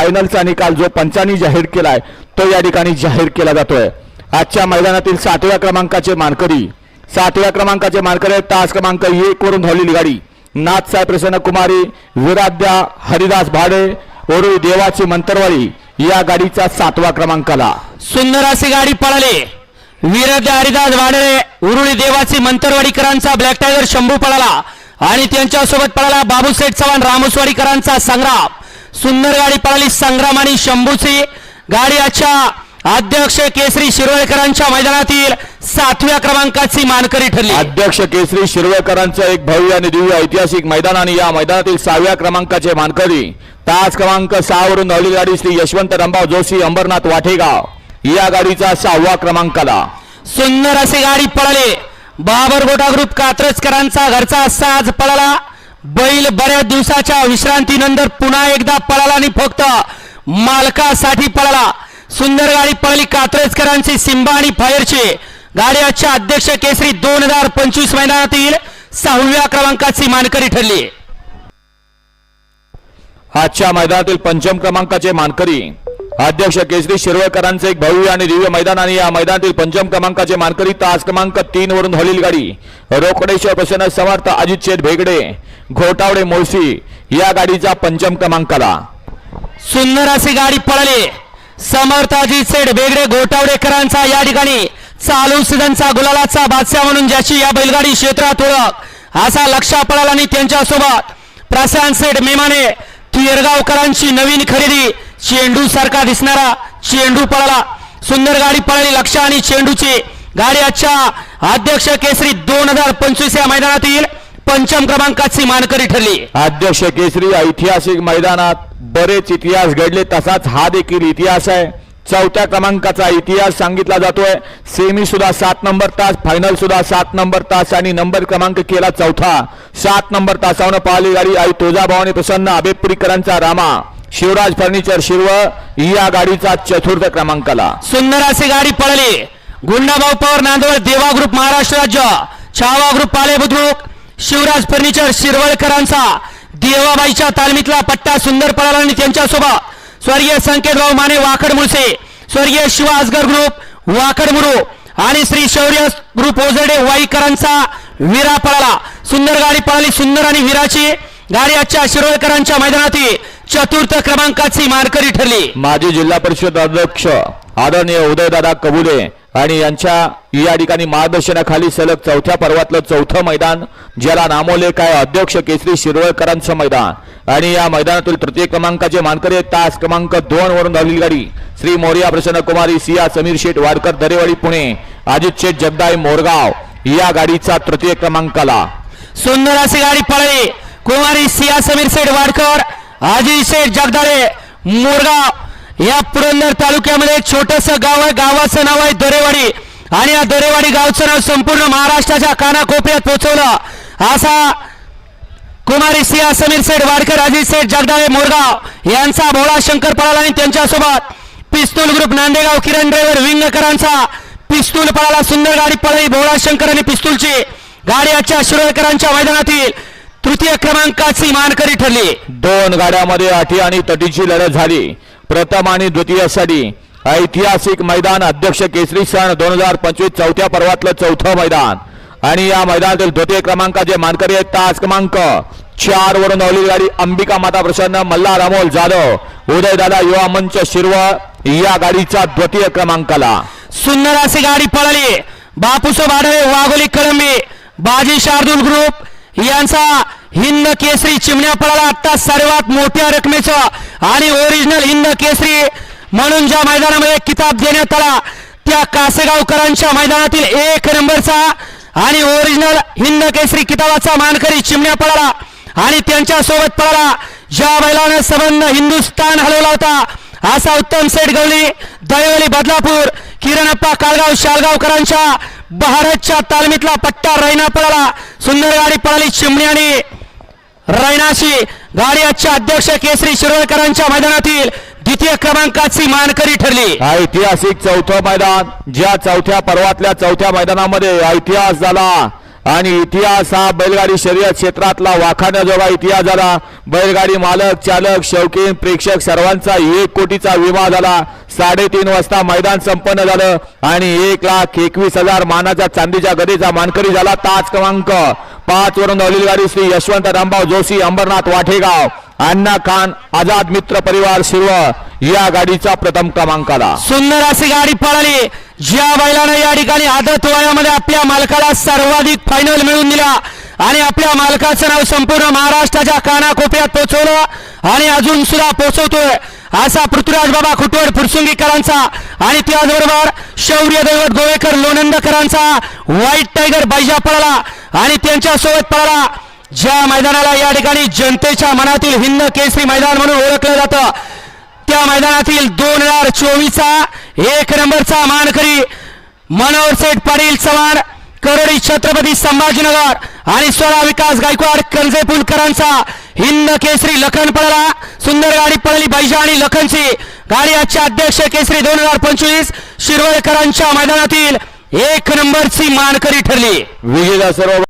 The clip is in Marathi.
फायनलचा निकाल जो पंचांनी जाहीर केलाय तो या ठिकाणी जाहीर केला जातोय. आजच्या मैदानातील सातव्या क्रमांकाचे मानकरी सातव्या क्रमांकाचे मानकरी आहेत. तास क्रमांक एक वरून धावलेली गाडी. नाथसाहेब प्रसन्न कुमारी विराध्या हरिदास भाडे ओरुई देवाची मंतरवाडी या गाडीचा सातवा क्रमांकाला. सुंदर अशी गाडी पळाली. विराध्या हरिदास भाडे उरुळी देवाची मंतरवाडीकरांचा ब्लॅक टायगर शंभू पळाला. आणि त्यांच्यासोबत पळाला बाबूसेठ चव्हाण रामस्वाडीकरांचा संग्राम. सुंदर गाडी पळाली संग्राम आणि शंभूची. गाडी आजच्या अध्यक्ष केसरी शिरोळकरांच्या मैदानातील सातव्या क्रमांकाची मानकरी ठरली. अध्यक्ष केसरी शिरवळकरांचं एक भव्य आणि दिव्य ऐतिहासिक मैदान आणि या मैदानातील सहाव्या क्रमांकाचे मानकरी. तास क्रमांक सहा वरून धावलेली गाडी श्री यशवंत रंभाव जोशी अंबरनाथ वाठेगाव. या गाडीचा सहावा क्रमांकाला. सुंदर अशी गाडी पळाली. बाबर गोटा ग्रुप कात्रजकरांचा घरचा साज पळाला. बैल बऱ्याच दिवसाच्या विश्रांतीनंतर पुन्हा एकदा पळाला आणि फक्त मालकासाठी पळाला. सुंदर गाडी पळली कात्रजकरांची सिंबा आणि फायरची गाडी आजच्या अध्यक्ष केसरी दोन हजार पंचवीस मैदानातील सहाव्या क्रमांकाची मानकरी ठरली. आजच्या मैदानातील पंचम क्रमांकाचे मानकरी अध्यक्ष केसरी शिरवळकरांचे एक भव्य आणि दिव्य मैदान आणि या मैदानातील पंचम क्रमांकाचे मानकरी तास क्रमांक तीन वरून धावलेली गाडी. रोकडेश्वर प्रसन्न समर्थ अजित शेठ भेगडे घोटावडे मोळशी या गाडीचा पंचम क्रमांकाला. सुंदर अशी गाडी पळाली. अजित सेठ बेगडे घोटावडेकरांचा या ठिकाणी चालू सीझनचा गुलालाचा बादशाह म्हणून ज्याची या बैलगाडी क्षेत्रात ओळख असा लक्षा पळाला आणि त्यांच्यासोबत प्रशांत सेठ मेमाने तिरगावकरांची नवीन खरेदी चेंडू सारखा दिसणारा चेंडू पळाला. सुंदर गाडी पळाली लक्ष आणि चेंडूची. गाडी आजच्या अध्यक्ष केसरी दोन हजार पंचवीस या मैदानातील पंचम क्रमांकाची मानकरी ठरली. अध्यक्ष केसरी ऐतिहासिक मैदानात बरेच इतिहास घडले तसाच हा देखील इतिहास आहे. चौथ्या क्रमांकाचा इतिहास सांगितला जातोय. सेमी सुद्धा सात नंबर तास फायनल सुद्धा सात नंबर तास आणि नंबर क्रमांक केला चौथा. सात नंबर तासावनं पाहिली गाडी आई तुळजाभवानी प्रसन्न आबेपुरीकरांचा रामा. शिवराज फर्निचर शिरवळ या गाडीचा चतुर्थ क्रमांकाला. सुंदर अशी गाडी पळाली. गुंडाभाऊ पवार नांदवड देवा ग्रुप महाराष्ट्र राज्य छावा ग्रुप पाले बुद्रुक शिवराज फर्निचर शिरवळकरांचा देवाबाईच्या तालमीतला पट्टा सुंदर पळाला आणि त्यांच्यासोबत स्वर्गीय संकेत माने वाकड मुळसे स्वर्गीय शिवा असगर ग्रुप वाकड मुरू आणि श्री शौर्य ग्रुप ओझरडे वाईकरांचा विरा पळाला. सुंदर गाडी पळाली सुंदर आणि विराची. गाडी आजच्या शिरोळकरांच्या मैदानातील चतुर्थ क्रमांकाची मानकरी ठरली. माजी जिल्हा परिषद अध्यक्ष आदरणीय उदयदादा कबुले आणि यांच्या या ठिकाणी मार्गदर्शनाखाली सलग चौथ्या पर्वातलं चौथं मैदान ज्याला नामोल्लेख आहे अध्यक्ष केसरी शिरवळकरांचं मैदान. आणि या मैदानातील तृतीय क्रमांकाचे मानकरी. तास क्रमांक दोन वरून धावलेली गाडी श्री मोरिया प्रसन्न कुमारी सिया समीर शेठ वाडकर दरेवाडी पुणे अजित शेठ जगदाय मोरगाव या गाडीचा तृतीय क्रमांकाला. सुंदर अशी गाडी पळाली. कुमारी सिया समीर सेठ वाडकर अजित शेठ जगदाळे मोरगाव या पुरंदर तालुक्यामध्ये एक छोटस गाव आहे. गावाचं नाव आहे दरेवाडी. आणि या दरेवाडी गावचं नाव संपूर्ण महाराष्ट्राच्या कानाकोपऱ्यात पोहोचवलं असा कुमारी सिया समीर सेठ वाडकर अजित सेठ जगदाळे मोरगाव यांचा भोळा शंकर पळाला आणि त्यांच्यासोबत पिस्तूल ग्रुप नांदेगाव किरण ड्रायव्हर विंगकरांचा पिस्तूल पळाला. सुंदर गाडी पळाली भोळा शंकर आणि पिस्तूलची. गाडी आजच्या शिरोळकरांच्या मैदानातील तृतीय क्रमांकाची मानकरी ठरली. दोन गाड्यामध्ये अटी आणि तटीची लढत झाली. प्रथम आणि द्वितीयसाठी ऐतिहासिक मैदान अध्यक्ष केसरी सण दोन हजार पंचवीस चौथ्या पर्वातलं चौथं मैदान. आणि या मैदानातील द्वितीय क्रमांकाचे मानकरी आहेत तास क्रमांक चार वरून धावलेली गाडी अंबिका माता प्रसन्न मल्हार अमोल जाधव उदयदादा युवा मंच शिरवळ या गाडीचा द्वितीय क्रमांकाला. सुंदर अशी गाडी पळाली. बापूसो भाडवे वाघोली कळंबी बाजी शार्दूल ग्रुप यांचा हिंद केसरी चिमण्या पळाला. आता सर्वात मोठ्या रकमेचं आणि ओरिजिनल हिंद केसरी म्हणून ज्या मैदानामध्ये किताब देण्यात आला त्या कासेगावकरांच्या मैदानातील एक नंबरचा आणि ओरिजिनल हिंद केसरी किताबाचा मानकरी चिमण्या पळाला आणि त्यांच्यासोबत पळाला. ज्या बैलानं संबंध हिंदुस्थान हलवला होता असा उत्तम सेठ गवली दयवली बदलापूर किरणप्पा काळगाव शालगावकरांच्या भारतच्या तालमीतला पट्टा रैना पळाला. सुंदर गाडी पळाली चिमणी आणि रैनाशी. गाडी आजच्या अध्यक्ष केसरी शिरोळकरांच्या मैदानातील द्वितीय क्रमांकाची मानकरी ठरली. ऐतिहासिक चौथं मैदान ज्या चौथ्या पर्वातल्या चौथ्या मैदानामध्ये इतिहास झाला. आणि इतिहास हा बैलगाडी शर्यत क्षेत्रातला वाखाण्याजोगा इतिहास झाला. बैलगाडी मालक चालक शौकीन प्रेक्षक सर्वांचा एक कोटीचा विमा झाला. साडेतीन वाजता मैदान संपन्न झालं आणि एक लाख एकवीस हजार मानाच्या चांदीच्या गदेचा मानकरी झाला ताज क्रमांक. पाच वरून धावलेली गाडी श्री यशवंत रामभाव जोशी अंबरनाथ वाठेगाव. अण्णा खान आझाद मित्र परिवार शिरवळ या गाडीचा प्रथम क्रमांकाला. सुंदर अशी गाडी पळाली. ज्या बैलानं या ठिकाणी आदत वयामध्ये आपल्या मालकाला सर्वाधिक फायनल मिळवून दिला. आणि आपल्या मालकाचं नाव संपूर्ण महाराष्ट्राच्या कानाकोपऱ्यात पोहोचवलं आणि अजून सुद्धा पोहोचवतोय असा पृथ्वीराज बाबा खुटवड फुरसुंगीकरांचा आणि त्याचबरोबर शौर्य दैवत गोवेकर लोणंदकरांचा व्हाईट टायगर बैजा पळाला आणि त्यांच्यासोबत पळाला. ज्या मैदानाला या ठिकाणी जनतेच्या मनातील हिंद केसरी मैदान म्हणून ओळखलं जातं. त्या मैदानातील दोन हजार चोवीसचा एक नंबरचा मानकरी मनोहर सेठ पाटील चव्हाण करोडी छत्रपती संभाजीनगर आणि स्वरा विकास गायकवाड कंजे पुलकरांचा हिंद केसरी लखन पळला सुंदर गाडी पडली बैजा आणि लखनची. गाडी आजच्या अध्यक्ष केसरी दोन हजार पंचवीस शिरवळकरांच्या मैदानातील एक नंबरची मानकरी ठरली. विजेता सर्व